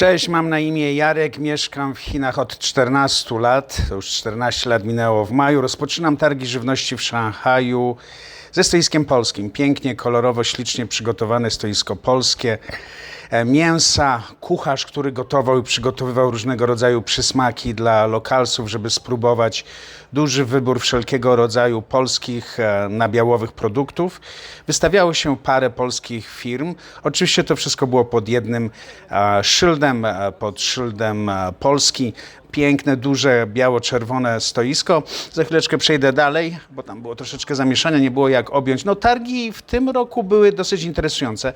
Cześć, mam na imię Jarek, mieszkam w Chinach od 14 lat. To już 14 lat minęło w maju. Rozpoczynam targi żywności w Szanghaju ze stoiskiem polskim. Pięknie, kolorowo, ślicznie przygotowane stoisko polskie. E, Mięsa, kucharz, który gotował i przygotowywał różnego rodzaju przysmaki dla lokalsów, żeby spróbować. Duży wybór wszelkiego rodzaju polskich e, nabiałowych produktów. Wystawiało się parę polskich firm. Oczywiście to wszystko było pod jednym e, szyldem, pod szyldem Polski. Piękne, duże, biało-czerwone stoisko. Za chwileczkę przejdę dalej, bo tam było troszeczkę zamieszania, nie było jak objąć. No targi w tym roku były dosyć interesujące.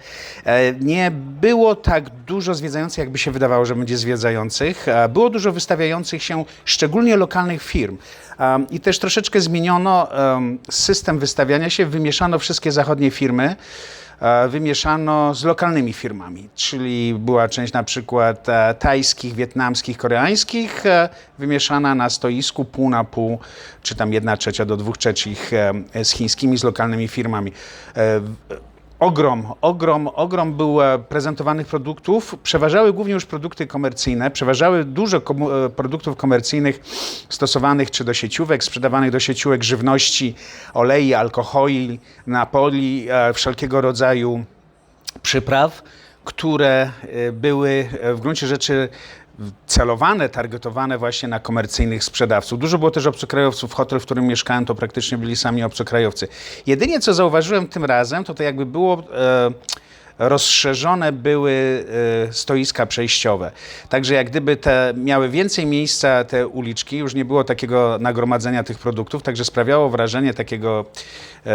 Nie było tak dużo zwiedzających, jakby się wydawało, że będzie zwiedzających. E, Było dużo wystawiających się, szczególnie lokalnych firm. Um, I też troszeczkę zmieniono system wystawiania się, wymieszano wszystkie zachodnie firmy e, wymieszano z lokalnymi firmami, czyli była część na przykład e, tajskich, wietnamskich, koreańskich, e, wymieszana na stoisku pół na pół, czy tam jedna trzecia do dwóch trzecich e, z chińskimi, z lokalnymi firmami. Ogrom, ogrom, ogrom był prezentowanych produktów. Przeważały głównie już produkty komercyjne, przeważały dużo komu- e, produktów komercyjnych stosowanych czy do sieciówek, sprzedawanych do sieciówek żywności, olei, alkoholi, napoli, e, wszelkiego rodzaju przypraw, które e, były w gruncie rzeczy celowane, targetowane właśnie na komercyjnych sprzedawców. Dużo było też obcokrajowców. Hotel, w którym mieszkałem, to praktycznie byli sami obcokrajowcy. Jedynie co zauważyłem tym razem, to to jakby było... E, rozszerzone były e, stoiska przejściowe. Także jak gdyby te miały więcej miejsca te uliczki, już nie było takiego nagromadzenia tych produktów, także sprawiało wrażenie takiego e,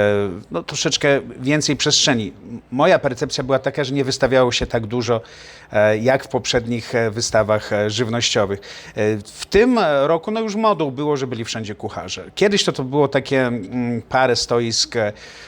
no, troszeczkę więcej przestrzeni. Moja percepcja była taka, że nie wystawiało się tak dużo e, jak w poprzednich wystawach żywnościowych. W tym roku no już modą było, że byli wszędzie kucharze. Kiedyś to, to było takie mm, parę stoisk,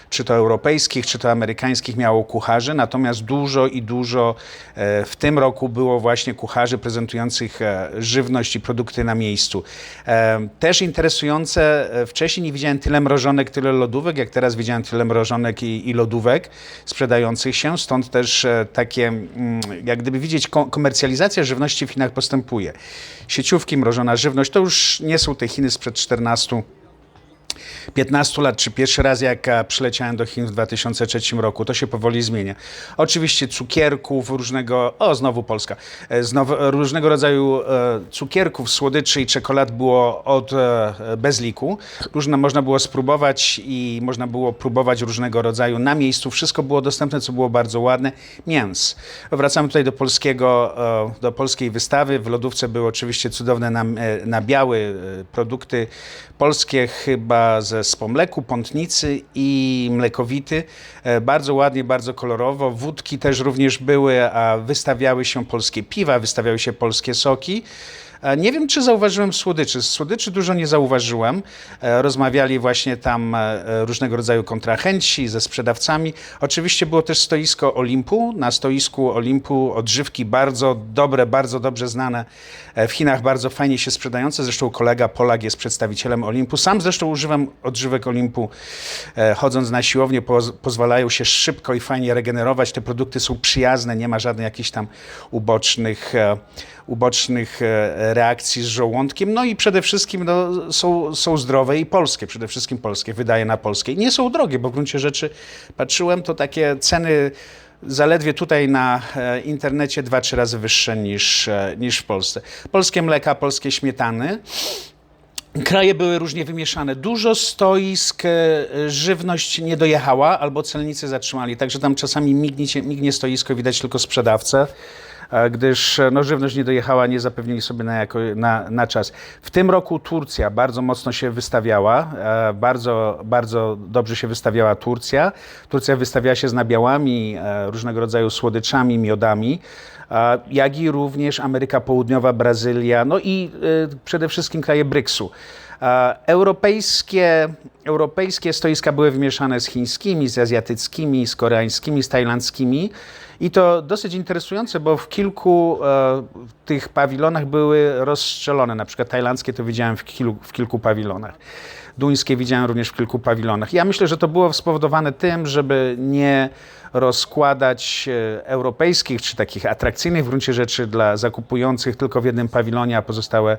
czy to europejskich, czy to amerykańskich miało kucharzy, natomiast dużo i dużo e, w tym roku było właśnie kucharzy prezentujących e, żywność i produkty na miejscu. E, Też interesujące, wcześniej nie widziałem tyle mrożonek, tyle lodówek, jak teraz widziałem tyle mrożonek i, i lodówek sprzedających się, stąd też takie, mm, jak gdyby widzieć, ko- komercjalizacja żywności w Chinach postępuje. Sieciówki, mrożona żywność, to już nie są te Chiny sprzed 14 15 lat, czy pierwszy raz jak e, przyleciałem do Chin w 2003 roku, to się powoli zmienia. Oczywiście cukierków, różnego, o znowu Polska, E, znowu, różnego rodzaju e, cukierków, słodyczy i czekolad było od bez liku. Różne można było spróbować i można było próbować różnego rodzaju na miejscu. Wszystko było dostępne, co było bardzo ładne. Mięs. Wracamy tutaj do polskiego, do polskiej wystawy. W lodówce były oczywiście cudowne na, na białe e, produkty polskie, chyba ze Spomleku, Pątnicy i Mlekowity. E, Bardzo ładnie, bardzo kolorowo. Wódki też również były, a wystawiały się polskie piwa, wystawiały się polskie soki. E, Nie wiem, czy zauważyłem słodyczy. Z Słodyczy dużo nie zauważyłem. E, Rozmawiali właśnie tam e, różnego rodzaju kontrahenci ze sprzedawcami. Oczywiście było też stoisko Olimpu. Na stoisku Olimpu odżywki bardzo dobre, bardzo dobrze znane w Chinach, bardzo fajnie się sprzedające. Zresztą kolega Polak jest przedstawicielem Olimpu. Sam zresztą używam odżywek Olimpu. Chodząc na siłownię poz pozwalają się szybko i fajnie regenerować. Te produkty są przyjazne, nie ma żadnych jakichś tam ubocznych, ubocznych e, reakcji z żołądkiem. No i przede wszystkim no, są, są zdrowe i polskie, przede wszystkim polskie, wydaje na polskie. Nie są drogie, bo w gruncie rzeczy patrzyłem, to takie ceny zaledwie tutaj na e, internecie dwa, trzy razy wyższe niż, e, niż w Polsce. Polskie mleka, polskie śmietany. Kraje były różnie wymieszane. Dużo stoisk, żywność nie dojechała albo celnicy zatrzymali, także tam czasami mignie, mignie stoisko, widać tylko sprzedawcę, gdyż e, no, żywność nie dojechała, nie zapewnili sobie na, jako, na, na czas. W tym roku Turcja bardzo mocno się wystawiała, e, bardzo, bardzo dobrze się wystawiała Turcja. Turcja wystawiała się z nabiałami, e, różnego rodzaju słodyczami, miodami jak i również Ameryka Południowa, Brazylia, no i przede wszystkim kraje BRICS-u. E, Europejskie, europejskie stoiska były wymieszane z chińskimi, z azjatyckimi, z koreańskimi, z tajlandzkimi. I to dosyć interesujące, bo w kilku e, tych pawilonach były rozstrzelone. Na przykład tajlandzkie to widziałem w, kilu, w kilku pawilonach. Duńskie widziałem również w kilku pawilonach. Ja myślę, że to było spowodowane tym, żeby nie rozkładać e, europejskich czy takich atrakcyjnych w gruncie rzeczy dla zakupujących tylko w jednym pawilonie, a pozostałe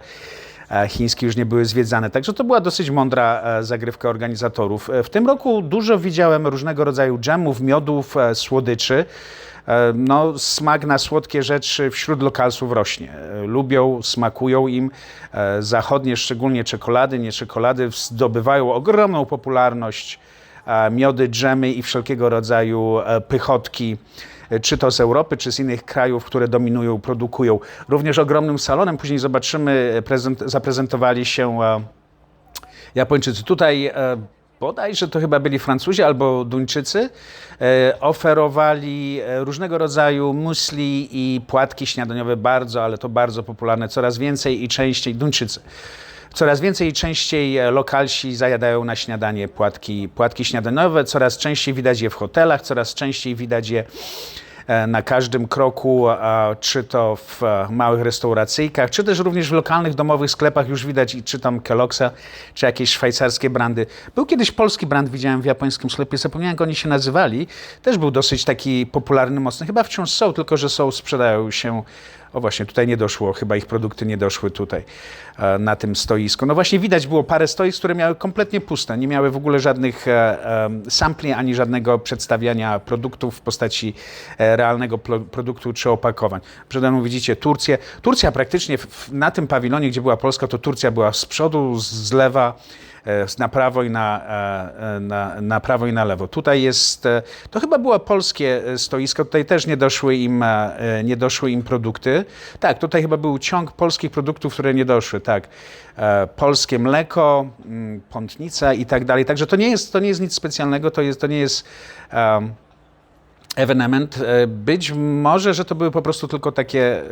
chińskie już nie były zwiedzane. Także to była dosyć mądra e, zagrywka organizatorów. E, W tym roku dużo widziałem różnego rodzaju dżemów, miodów, e, słodyczy. E, No, smak na słodkie rzeczy wśród lokalsów rośnie. E, Lubią, smakują im. E, Zachodnie, szczególnie czekolady, nie czekolady, zdobywają ogromną popularność. E, Miody, dżemy i wszelkiego rodzaju e, pychotki e, czy to z Europy, czy z innych krajów, które dominują, produkują. Również ogromnym salonem, później zobaczymy, prezent, zaprezentowali się e, Japończycy. Tutaj e, bodajże to chyba byli Francuzi albo Duńczycy. E, oferowali różnego rodzaju musli i płatki śniadaniowe, bardzo, ale to bardzo popularne, coraz więcej i częściej Duńczycy. Coraz więcej i częściej lokalsi zajadają na śniadanie płatki, płatki śniadaniowe, coraz częściej widać je w hotelach, coraz częściej widać je na każdym kroku, a czy to w e, małych restauracyjkach, czy też również w lokalnych domowych sklepach już widać i czy tam Kelloggsa, czy jakieś szwajcarskie brandy. Był kiedyś polski brand, widziałem w japońskim sklepie, zapomniałem jak oni się nazywali. Też był dosyć taki popularny, mocny. Chyba wciąż są, tylko że są, sprzedają się o właśnie, tutaj nie doszło, chyba ich produkty nie doszły tutaj e, na tym stoisku. No właśnie widać było parę stoisk, które miały kompletnie puste, nie miały w ogóle żadnych e, sampli ani żadnego przedstawiania produktów w postaci e, realnego produktu czy opakowań. Przede mną widzicie Turcję. Turcja praktycznie na tym pawilonie, gdzie była Polska, to Turcja była z przodu, z, lewa na prawo i na, e, e, na, na prawo i na lewo. Tutaj jest, e, to chyba było polskie e, stoisko, tutaj też nie doszły im, e, e, nie doszły im produkty. Tak, tutaj chyba był ciąg polskich produktów, które nie doszły, tak. E, Polskie mleko, mm, pątnica i tak dalej. Także to nie jest, to nie jest nic specjalnego, to, jest, to nie jest em, ewenement. E, Być może, że to były po prostu tylko takie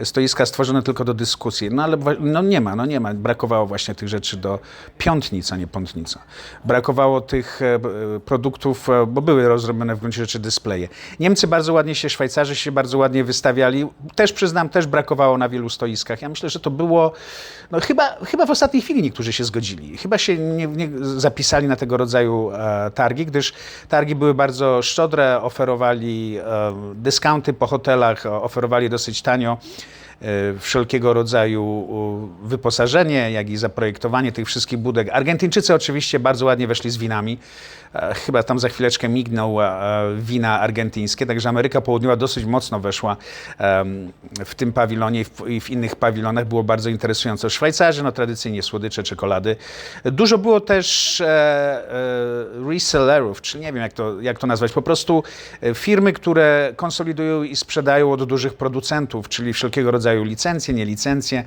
e, stoiska stworzone tylko do dyskusji. No ale no nie ma, no nie ma. Brakowało właśnie tych rzeczy do piątnica, nie pątnica. Brakowało tych e, produktów, bo były rozrobione w gruncie rzeczy dyspleje. Niemcy bardzo ładnie się, Szwajcarzy się bardzo ładnie wystawiali. Też przyznam, też brakowało na wielu stoiskach. Ja myślę, że to było, no chyba, chyba w ostatniej chwili niektórzy się zgodzili. Chyba się nie, nie zapisali na tego rodzaju targi, gdyż targi były bardzo szczodre, oferowali e, dyskaunty po hotelach, oferowali dosyć tanio e, wszelkiego rodzaju wyposażenie, jak i zaprojektowanie tych wszystkich budek. Argentyńczycy oczywiście bardzo ładnie weszli z winami. E, Chyba tam za chwileczkę migną e, wina argentyńskie, także Ameryka Południowa dosyć mocno weszła w tym pawilonie i w, innych pawilonach. Było bardzo interesujące. Szwajcarzy, no tradycyjnie słodycze, czekolady. Dużo było też e, resellerów, czy nie wiem jak to, jak to nazwać, po prostu firmy, które konsolidują i sprzedają od dużych producentów, czyli wszelkiego rodzaju licencje, nielicencje,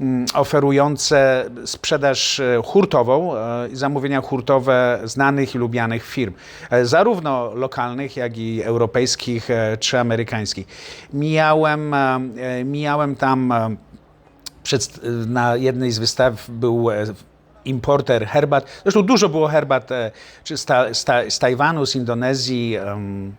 mm, oferujące sprzedaż hurtową i zamówienia hurtowe znanych i lubianych firm, e, zarówno lokalnych, jak i europejskich e, czy amerykańskich. Mijałem, e, mijałem tam przed, na jednej z wystaw był importer herbat. Zresztą dużo było herbat czy z, ta, z, ta, z Tajwanu, z Indonezji, em,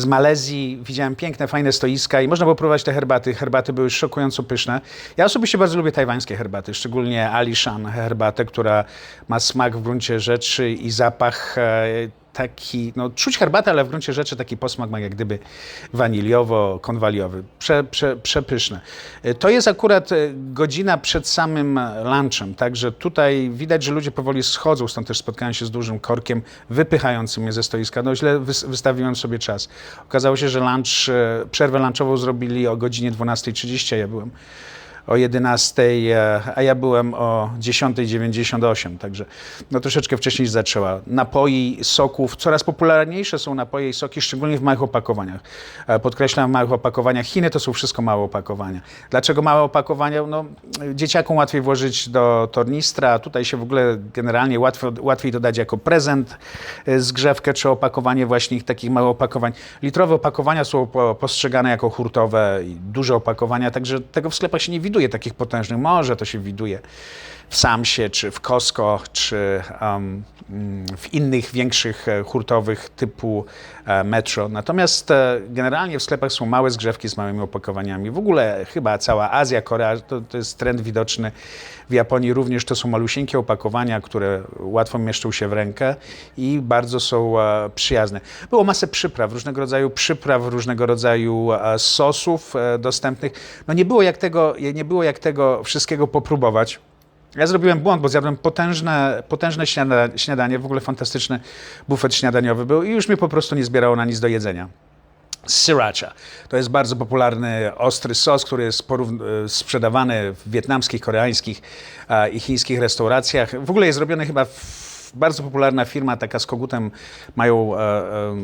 z Malezji. Widziałem piękne, fajne stoiska i można było próbować te herbaty. Herbaty były szokująco pyszne. Ja osobiście bardzo lubię tajwańskie herbaty, szczególnie Alishan herbatę, która ma smak w gruncie rzeczy i zapach e, taki, no czuć herbatę, ale w gruncie rzeczy taki posmak ma jak gdyby waniliowo-konwaliowy. Prze, prze, przepyszne. To jest akurat e, godzina przed samym lunchem, także tutaj widać, że ludzie powoli schodzą, stąd też spotkałem się z dużym korkiem wypychającym mnie ze stoiska. No źle wys- wystawiłem sobie czas. Okazało się, że lunch, e, przerwę lunchową zrobili o godzinie 12.30, a ja byłem o 11, e, a ja byłem o 10.98, także no troszeczkę wcześniej zaczęła. Napoi, soków, coraz popularniejsze są napoje i soki, szczególnie w małych opakowaniach. E, Podkreślam, w małych opakowaniach. Chiny to są wszystko małe opakowania. Dlaczego małe opakowania? No, dzieciakom łatwiej włożyć do tornistra, tutaj się w ogóle generalnie łatwo, łatwiej dodać jako prezent e, zgrzewkę czy opakowanie właśnie ich takich małych opakowań. Litrowe opakowania są po- postrzegane jako hurtowe i duże opakowania, także tego w sklepach się nie widzi widuję takich potężnych, może to się widuje w Samsie, czy w Costco, czy um, w innych większych e, hurtowych typu e, Metro. Natomiast e, generalnie w sklepach są małe zgrzewki z małymi opakowaniami. W ogóle chyba cała Azja, Korea, to, to jest trend widoczny. W Japonii również to są malusieńkie opakowania, które łatwo mieszczą się w rękę i bardzo są przyjazne. Było masę przypraw, różnego rodzaju przypraw, różnego rodzaju sosów dostępnych. No nie było jak tego, nie było jak tego wszystkiego popróbować. Ja zrobiłem błąd, bo zjadłem potężne, potężne śniada, śniadanie, w ogóle fantastyczny bufet śniadaniowy był i już mnie po prostu nie zbierało na nic do jedzenia. Sriracha. To jest bardzo popularny, ostry sos, który jest e, sprzedawany w wietnamskich, koreańskich e, i chińskich restauracjach. W ogóle jest robiony chyba w bardzo popularna firma, taka z kogutem, mają e, e,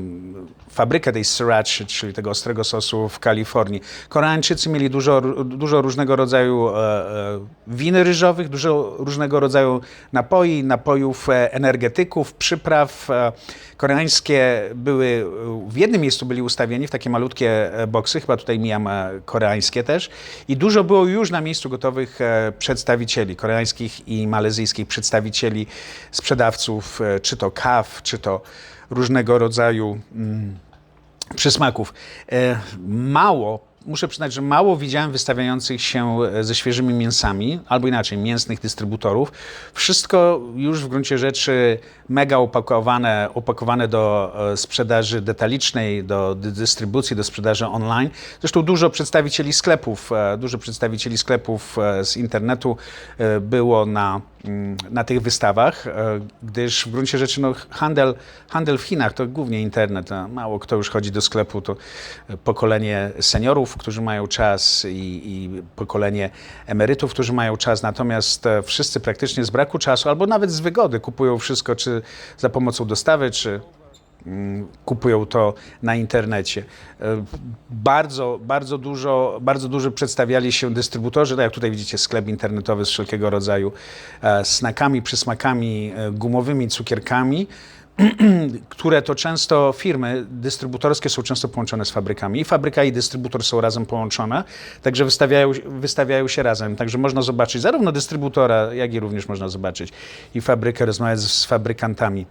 fabrykę tej sriracha, czyli tego ostrego sosu w Kalifornii. Koreańczycy mieli dużo, dużo różnego rodzaju e, e, win ryżowych, dużo różnego rodzaju napoi, napojów e, energetyków, przypraw. E, koreańskie były, w jednym miejscu byli ustawieni w takie malutkie e, boksy, chyba tutaj mijam e, koreańskie też i dużo było już na miejscu gotowych przedstawicieli, koreańskich i malezyjskich przedstawicieli, sprzedawców, e, czy to kaw, czy to różnego rodzaju mm, przysmaków. E, Mało, muszę przyznać, że mało widziałem wystawiających się e, ze świeżymi mięsami, albo inaczej, mięsnych dystrybutorów. Wszystko już w gruncie rzeczy mega opakowane, opakowane do sprzedaży detalicznej, do dy- dystrybucji, do sprzedaży online. Zresztą dużo przedstawicieli sklepów, dużo przedstawicieli sklepów z internetu było na, na tych wystawach, e, gdyż w gruncie rzeczy no, handel, handel w Chinach to głównie internet. Mało kto już chodzi do sklepu, to e, pokolenie seniorów, którzy mają czas i, i pokolenie emerytów, którzy mają czas, natomiast e, wszyscy praktycznie z braku czasu albo nawet z wygody kupują wszystko, czy za pomocą dostawy, czy mm, kupują to na internecie. E, Bardzo, bardzo dużo, bardzo dużo przedstawiali się dystrybutorzy, tak jak tutaj widzicie sklep internetowy z wszelkiego rodzaju e, snakami, przysmakami, e, gumowymi, cukierkami, które to często firmy dystrybutorskie są często połączone z fabrykami. I fabryka i dystrybutor są razem połączone, także wystawiają, wystawiają się razem. Także można zobaczyć zarówno dystrybutora, jak i również można zobaczyć i fabrykę, rozmawiać z, z fabrykantami.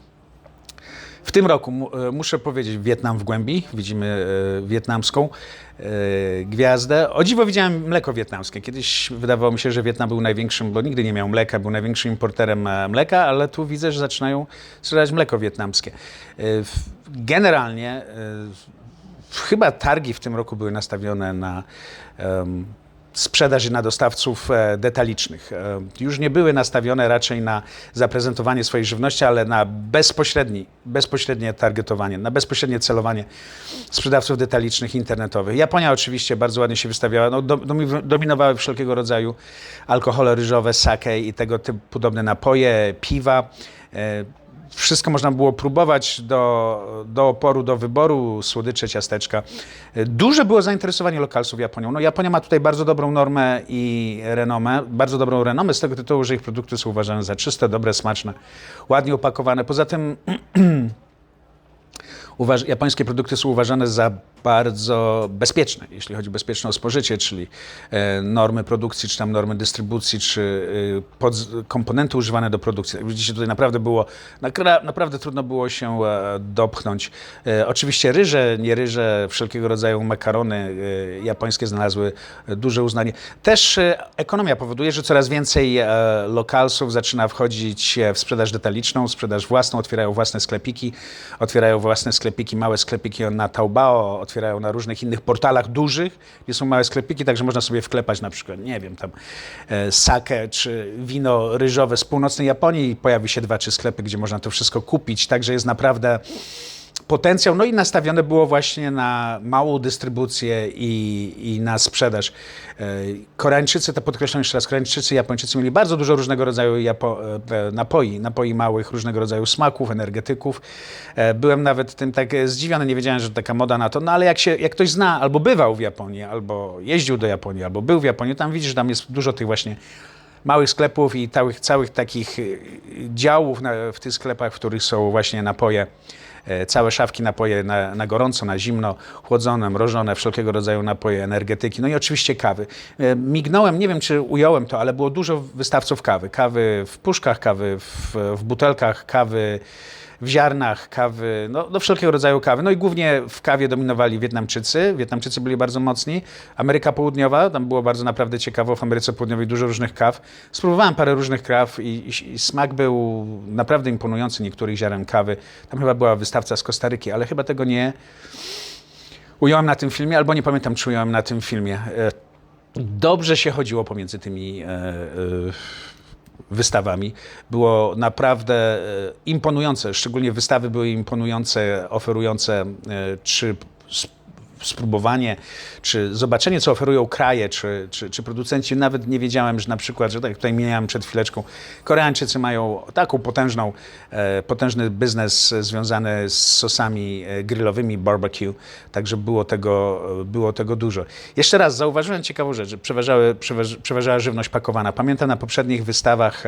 W tym roku e, muszę powiedzieć Wietnam w głębi. Widzimy e, wietnamską e, gwiazdę. O dziwo widziałem mleko wietnamskie. Kiedyś wydawało mi się, że Wietnam był największym, bo nigdy nie miał mleka, był największym importerem mleka, ale tu widzę, że zaczynają sprzedawać mleko wietnamskie. Generalnie chyba targi w tym roku były nastawione na sprzedaż i na dostawców e, detalicznych. E, już nie były nastawione raczej na zaprezentowanie swojej żywności, ale na bezpośredni, bezpośrednie targetowanie, na bezpośrednie celowanie sprzedawców detalicznych internetowych. Japonia oczywiście bardzo ładnie się wystawiała. No, do, domi- dominowały wszelkiego rodzaju alkohole ryżowe, sake i tego typu podobne napoje, piwa. Wszystko można było próbować do, do oporu, do wyboru, słodycze, ciasteczka. Duże było zainteresowanie lokalsów Japonią. No, Japonia ma tutaj bardzo dobrą normę i renomę, bardzo dobrą renomę z tego tytułu, że ich produkty są uważane za czyste, dobre, smaczne, ładnie opakowane. Poza tym uważ, japońskie produkty są uważane za bardzo bezpieczne, jeśli chodzi o bezpieczne spożycie, czyli e, normy produkcji, czy tam normy dystrybucji, czy e, komponenty używane do produkcji. Jak widzicie, tutaj naprawdę było, naprawdę trudno było się e, dopchnąć. Oczywiście ryże, nie ryże, wszelkiego rodzaju makarony japońskie znalazły duże uznanie. Też ekonomia powoduje, że coraz więcej lokalsów zaczyna wchodzić w sprzedaż detaliczną, sprzedaż własną, otwierają własne sklepiki, otwierają własne sklepiki, małe sklepiki na Taobao, otwierają na różnych innych portalach dużych, gdzie są małe sklepiki, także można sobie wklepać na przykład, nie wiem, tam e, sake czy wino ryżowe z północnej Japonii i pojawi się dwa, trzy sklepy, gdzie można to wszystko kupić, także jest naprawdę potencjał. No i nastawione było właśnie na małą dystrybucję i, i na sprzedaż. E, Koreańczycy, to podkreślam jeszcze raz, Koreańczycy Japończycy mieli bardzo dużo różnego rodzaju Japo, e, napoi, napoi małych, różnego rodzaju smaków, energetyków. E, Byłem nawet tym tak zdziwiony, nie wiedziałem, że taka moda na to, no ale jak, się, jak ktoś zna, albo bywał w Japonii, albo jeździł do Japonii, albo był w Japonii, tam widzisz, że tam jest dużo tych właśnie małych sklepów i całych, całych takich działów na, w tych sklepach, w których są właśnie napoje całe szafki napoje na, na gorąco, na zimno, chłodzone, mrożone, wszelkiego rodzaju napoje, energetyki, no i oczywiście kawy. E, Mignąłem, nie wiem czy ująłem to, ale było dużo wystawców kawy. Kawy w puszkach, kawy w, w butelkach, kawy w ziarnach kawy, no, no wszelkiego rodzaju kawy. No i głównie w kawie dominowali Wietnamczycy. Wietnamczycy byli bardzo mocni. Ameryka Południowa, tam było bardzo naprawdę ciekawo. W Ameryce Południowej dużo różnych kaw. Spróbowałem parę różnych kaw i, i, i smak był naprawdę imponujący niektórych ziaren kawy. Tam chyba była wystawca z Kostaryki, ale chyba tego nie ująłem na tym filmie, albo nie pamiętam, czy ująłem na tym filmie. E, Dobrze się chodziło pomiędzy tymi e, e, wystawami. Było naprawdę e, imponujące, szczególnie wystawy były imponujące, oferujące e, czy sp- spróbowanie, czy zobaczenie, co oferują kraje, czy, czy, czy producenci. Nawet nie wiedziałem, że na przykład, że tak jak tutaj miałem przed chwileczką, Koreańczycy mają taką potężną, e, potężny biznes związany z sosami e, grillowymi, barbecue, także było tego, e, było tego dużo. Jeszcze raz zauważyłem ciekawą rzecz, przeważały, przeważ, przeważała żywność pakowana. Pamiętam na poprzednich wystawach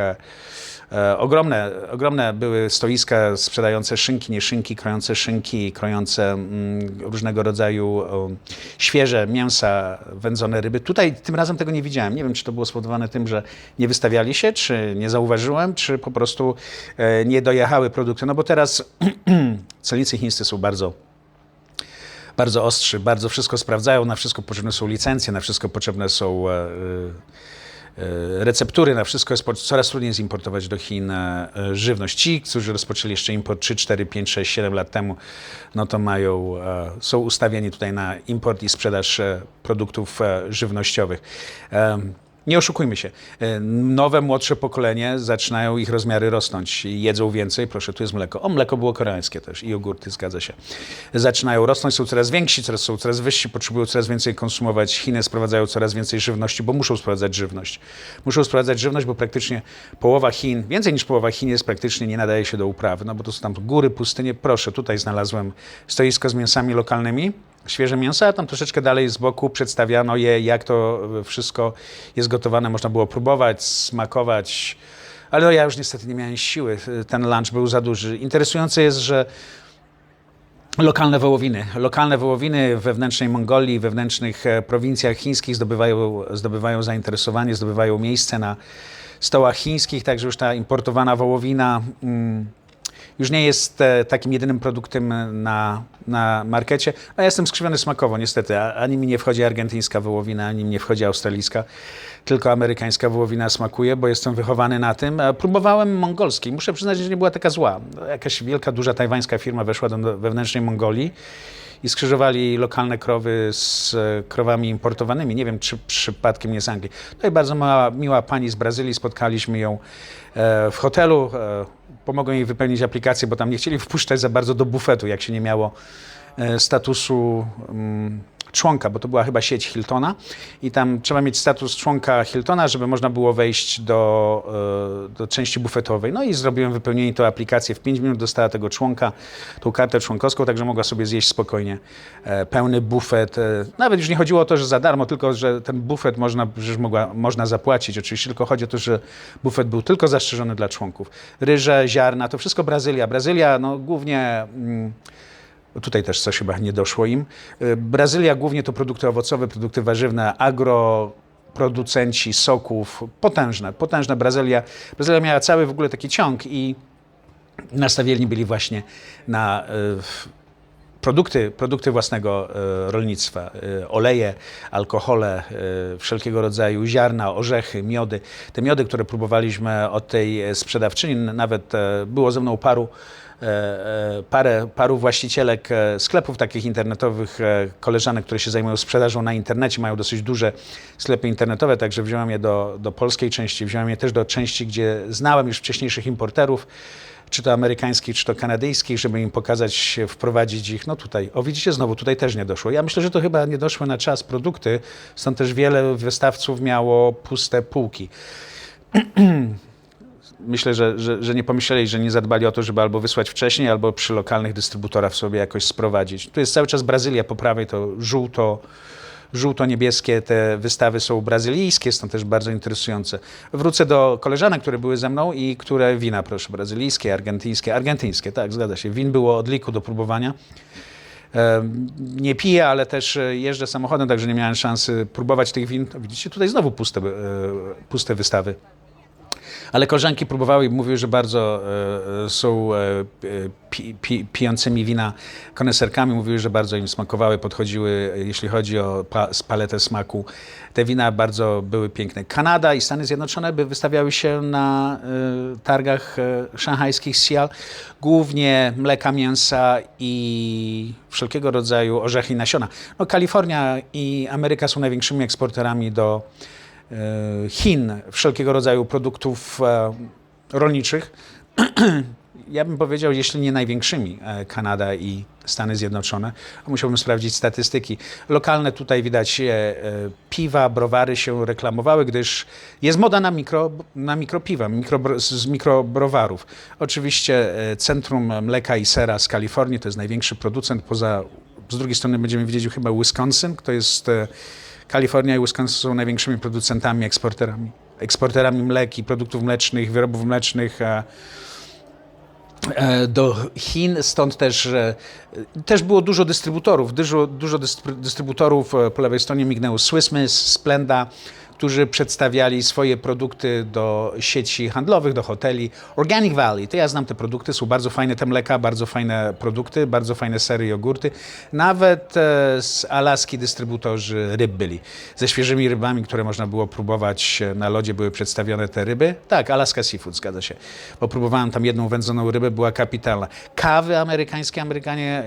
ogromne, ogromne były stoiska sprzedające szynki, nie szynki, krojące szynki, krojące mm, różnego rodzaju o, świeże mięsa, wędzone ryby. Tutaj tym razem tego nie widziałem. Nie wiem, czy to było spowodowane tym, że nie wystawiali się, czy nie zauważyłem, czy po prostu e, nie dojechały produkty. No bo teraz celnicy chińscy są bardzo bardzo ostrzy, bardzo wszystko sprawdzają, na wszystko potrzebne są licencje, na wszystko potrzebne są e, e, receptury, na wszystko jest coraz trudniej jest importować do Chin e, żywność. Ci, którzy rozpoczęli jeszcze import 3, 4, 5, 6, 7 lat temu, no to mają, e, są ustawieni tutaj na import i sprzedaż e, produktów e, żywnościowych. Nie oszukujmy się. E, Nowe, młodsze pokolenie zaczynają ich rozmiary rosnąć. Jedzą więcej. Proszę, tu jest mleko. O, mleko było koreańskie też i jogurty, zgadza się. Zaczynają rosnąć, są coraz więksi, coraz, są coraz wyżsi, potrzebują coraz więcej konsumować. Chiny sprowadzają coraz więcej żywności, bo muszą sprowadzać żywność. Muszą sprowadzać żywność, bo praktycznie połowa Chin, więcej niż połowa Chin jest praktycznie nie nadaje się do uprawy, no bo to są tam góry, pustynie. Proszę, tutaj znalazłem stoisko z mięsami lokalnymi świeże mięso, a tam troszeczkę dalej z boku przedstawiano je, jak to wszystko jest gotowane. Można było próbować, smakować, ale no ja już niestety nie miałem siły. Ten lunch był za duży. Interesujące jest, że Lokalne wołowiny. Lokalne wołowiny wewnętrznej Mongolii, wewnętrznych e, prowincjach chińskich zdobywają, zdobywają zainteresowanie, zdobywają miejsce na stołach chińskich, także już ta importowana wołowina mm, już nie jest e, takim jedynym produktem na, na markecie. No, ja jestem skrzywiony smakowo, niestety. Ani mi nie wchodzi argentyńska wołowina, ani mi nie wchodzi australijska. Tylko amerykańska wołowina smakuje, bo jestem wychowany na tym. Próbowałem mongolskiej. Muszę przyznać, że nie była taka zła. Jakaś wielka, duża tajwańska firma weszła do wewnętrznej Mongolii i skrzyżowali lokalne krowy z e, krowami importowanymi. Nie wiem, czy przypadkiem nie z Anglii. Tutaj bardzo mała, miła pani z Brazylii, spotkaliśmy ją e, w hotelu. E, pomogłem jej wypełnić aplikację, bo tam nie chcieli wpuszczać za bardzo do bufetu, jak się nie miało statusu mm, członka, bo to była chyba sieć Hiltona i tam trzeba mieć status członka Hiltona, żeby można było wejść do, e, do części bufetowej. No i zrobiłem wypełnienie tą aplikację. W 5 minut dostała tego członka, tą kartę członkowską, także mogła sobie zjeść spokojnie e, pełny bufet. E, Nawet już nie chodziło o to, że za darmo, tylko że ten bufet można, że mogła, można zapłacić. Oczywiście tylko chodzi o to, że bufet był tylko zastrzeżony dla członków. Ryże, ziarna, to wszystko Brazylia. Brazylia no, głównie... Mm, Tutaj też coś chyba nie doszło im. Y, Brazylia głównie to produkty owocowe, produkty warzywne, agro, producenci soków, potężne, potężna Brazylia. Brazylia miała cały w ogóle taki ciąg i nastawieni byli właśnie na y, produkty, produkty własnego y, rolnictwa, oleje, alkohole, wszelkiego rodzaju ziarna, orzechy, miody. Te miody, które próbowaliśmy od tej sprzedawczyni, nawet e, było ze mną paru parę, paru właścicielek e, sklepów takich internetowych, e, koleżanek, które się zajmują sprzedażą na internecie, mają dosyć duże sklepy internetowe, także wziąłem je do, do polskiej części, wziąłem je też do części, gdzie znałem już wcześniejszych importerów, czy to amerykańskich, czy to kanadyjskich, żeby im pokazać, wprowadzić ich. No tutaj, o widzicie, znowu tutaj też nie doszło. Ja myślę, że to chyba nie doszły na czas produkty, stąd też wiele wystawców miało puste półki myślę, że, że, że nie pomyśleli, że nie zadbali o to, żeby albo wysłać wcześniej, albo przy lokalnych dystrybutorach sobie jakoś sprowadzić. Tu jest cały czas Brazylia po prawej, to żółto, żółto-niebieskie. Te wystawy są brazylijskie, są też bardzo interesujące. Wrócę do koleżanek, które były ze mną i które wina, proszę, brazylijskie, argentyńskie. Argentyńskie, tak, zgadza się. Win było od liku do próbowania. Nie piję, ale też e, jeżdżę samochodem, także nie miałem szansy próbować tych win. Widzicie, tutaj znowu puste, e, puste wystawy. Ale koleżanki próbowały i mówiły, że bardzo e, są e, pi, pi, pijącymi wina koneserkami. Mówiły, że bardzo im smakowały, podchodziły, e, jeśli chodzi o pa, paletę smaku. Te wina bardzo były piękne. Kanada i Stany Zjednoczone by wystawiały się na e, targach e, szanghajskich Sial. Głównie mleka, mięsa i wszelkiego rodzaju orzechy i nasiona. No, Kalifornia i Ameryka są największymi eksporterami do e, Chin wszelkiego rodzaju produktów e, rolniczych. Ja bym powiedział, jeśli nie największymi, e, Kanada i Stany Zjednoczone. Musiałbym sprawdzić statystyki. Lokalne tutaj widać e, e, piwa, browary się reklamowały, gdyż jest moda na, mikro, na mikropiwa, mikro, z mikrobrowarów. Oczywiście e, Centrum Mleka i Sera z Kalifornii to jest największy producent. Poza, z drugiej strony będziemy widzieć chyba Wisconsin, to jest e, Kalifornia i Wisconsin są największymi producentami, eksporterami. Eksporterami mleki, produktów mlecznych, wyrobów mlecznych. e, e, do Chin, stąd też, e, też było dużo dystrybutorów. Dużo, dużo dystry- dystrybutorów po lewej stronie mignęło Swiss Miss, Splenda, którzy przedstawiali swoje produkty do sieci handlowych, do hoteli. Organic Valley, to ja znam te produkty, są bardzo fajne te mleka, bardzo fajne produkty, bardzo fajne sery, jogurty. Nawet e, z Alaski dystrybutorzy ryb byli. Ze świeżymi rybami, które można było próbować e, na lodzie, były przedstawione te ryby. Tak, Alaska Seafood, zgadza się. Bo próbowałem tam jedną wędzoną rybę, była kapitalna. Kawy amerykańskie Amerykanie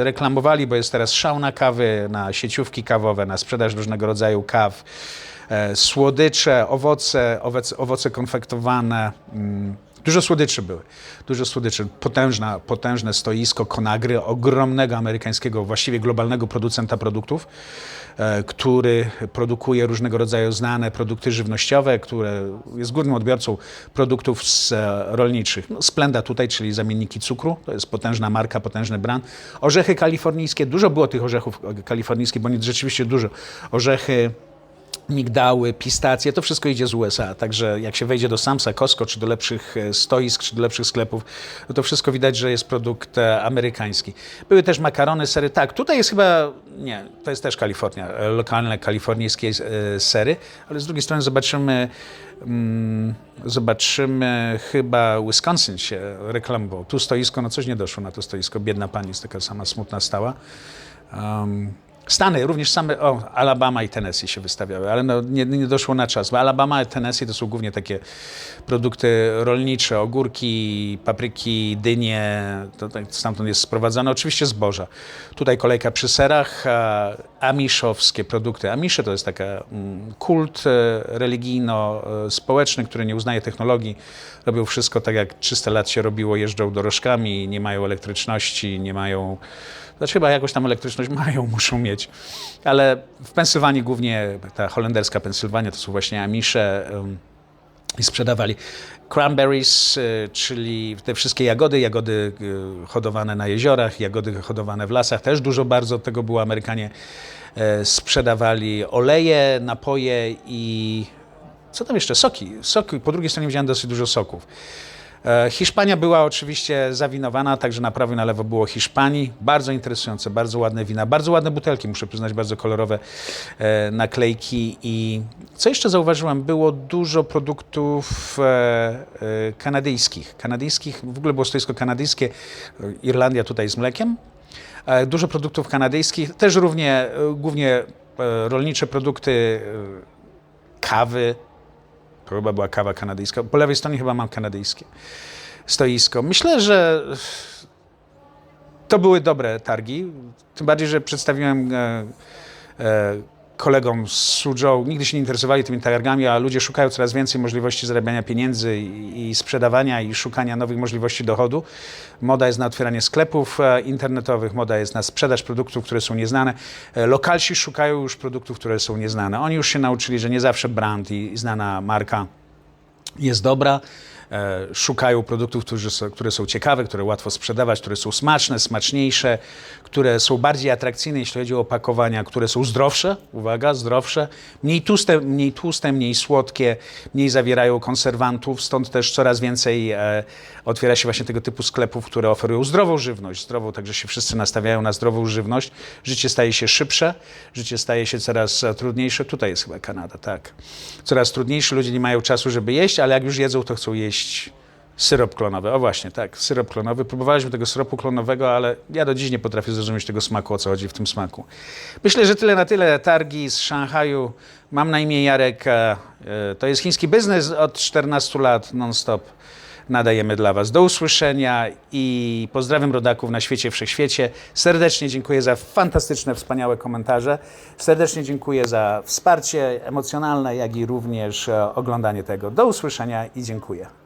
e, reklamowali, bo jest teraz szał na kawy, na sieciówki kawowe, na sprzedaż różnego rodzaju kaw. E, słodycze, owoce, owoce, owoce konfektowane. Mm, Dużo słodyczy były. Dużo słodyczy. Potężna, potężne stoisko Konagry, ogromnego amerykańskiego, właściwie globalnego producenta produktów, e, który produkuje różnego rodzaju znane produkty żywnościowe, które jest głównym odbiorcą produktów z, e, rolniczych. No, Splenda tutaj, czyli zamienniki cukru, to jest potężna marka, potężny brand. Orzechy kalifornijskie, dużo było tych orzechów kalifornijskich, bo nie rzeczywiście dużo. Orzechy migdały, pistacje, to wszystko idzie z USA. Także jak się wejdzie do Samsa, Costco, czy do lepszych e, stoisk, czy do lepszych sklepów, no to wszystko widać, że jest produkt e, amerykański. Były też makarony, sery. Tak, tutaj jest chyba, nie, to jest też Kalifornia, e, lokalne kalifornijskie sery, ale z drugiej strony zobaczymy, mm, zobaczymy chyba Wisconsin się reklamował. Tu stoisko, no coś nie doszło na to stoisko. Biedna pani jest taka sama smutna stała. Um, Stany, również same, o, Alabama i Tennessee się wystawiały, ale no, nie, nie doszło na czas. Bo Alabama i Tennessee to są głównie takie produkty rolnicze, ogórki, papryki, dynie, to tak stamtąd jest sprowadzane. Oczywiście zboża. Tutaj kolejka przy serach, a amiszowskie produkty. Amisze to jest taka mm, kult e, religijno-społeczny, który nie uznaje technologii. Robią wszystko tak, jak 300 lat się robiło, jeżdżą dorożkami, nie mają elektryczności, nie mają znaczy chyba jakąś tam elektryczność mają, muszą mieć. Ale w Pensylwanii głównie ta holenderska Pensylwania to są właśnie Amisze i sprzedawali cranberries, y, czyli te wszystkie jagody, jagody y, hodowane na jeziorach, jagody hodowane w lasach. Też dużo bardzo tego było. Amerykanie e, sprzedawali oleje, napoje i co tam jeszcze? Soki. Soki. Po drugiej stronie widziałem dosyć dużo soków. E, Hiszpania była oczywiście zawinowana, także na prawo i na lewo było Hiszpanii. Bardzo interesujące, bardzo ładne wina, bardzo ładne butelki, muszę przyznać, bardzo kolorowe e, naklejki. I co jeszcze zauważyłem, było dużo produktów e, kanadyjskich. Kanadyjskich, w ogóle było stoisko kanadyjskie, Irlandia tutaj z mlekiem. Dużo produktów kanadyjskich, też równie, głównie rolnicze produkty, kawy, chyba była kawa kanadyjska. Po lewej stronie chyba mam kanadyjskie stoisko. Myślę, że to były dobre targi. Tym bardziej, że przedstawiłem e, e, kolegom z Suzhou. Nigdy się nie interesowali tymi targami, a ludzie szukają coraz więcej możliwości zarabiania pieniędzy i, sprzedawania i szukania nowych możliwości dochodu. Moda jest na otwieranie sklepów e, internetowych, moda jest na sprzedaż produktów, które są nieznane. E, Lokalsi szukają już produktów, które są nieznane. Oni już się nauczyli, że nie zawsze brand i znana marka jest dobra. E, szukają produktów, które są ciekawe, które łatwo sprzedawać, które są smaczne, smaczniejsze, które są bardziej atrakcyjne, jeśli chodzi o opakowania, które są zdrowsze, uwaga, zdrowsze, mniej tłuste, mniej, tłuste, mniej słodkie, mniej zawierają konserwantów, stąd też coraz więcej e, otwiera się właśnie tego typu sklepów, które oferują zdrową żywność, zdrową, także się wszyscy nastawiają na zdrową żywność. Życie staje się szybsze, życie staje się coraz e, trudniejsze. Tutaj jest chyba Kanada, tak. Coraz trudniejsze, ludzie nie mają czasu, żeby jeść, ale jak już jedzą, to chcą jeść Syrop klonowy, o właśnie, tak, syrop klonowy. Próbowaliśmy tego syropu klonowego, ale ja do dziś nie potrafię zrozumieć tego smaku, o co chodzi w tym smaku. Myślę, że tyle na tyle. Targi z Szanghaju. Mam na imię Jarek. e, e, To jest chiński biznes od 14 lat non-stop. Nadajemy dla Was. Do usłyszenia i pozdrawiam rodaków na świecie, wszechświecie. Serdecznie dziękuję za fantastyczne, wspaniałe komentarze. Serdecznie dziękuję za wsparcie emocjonalne, jak i również e, oglądanie tego. Do usłyszenia i dziękuję.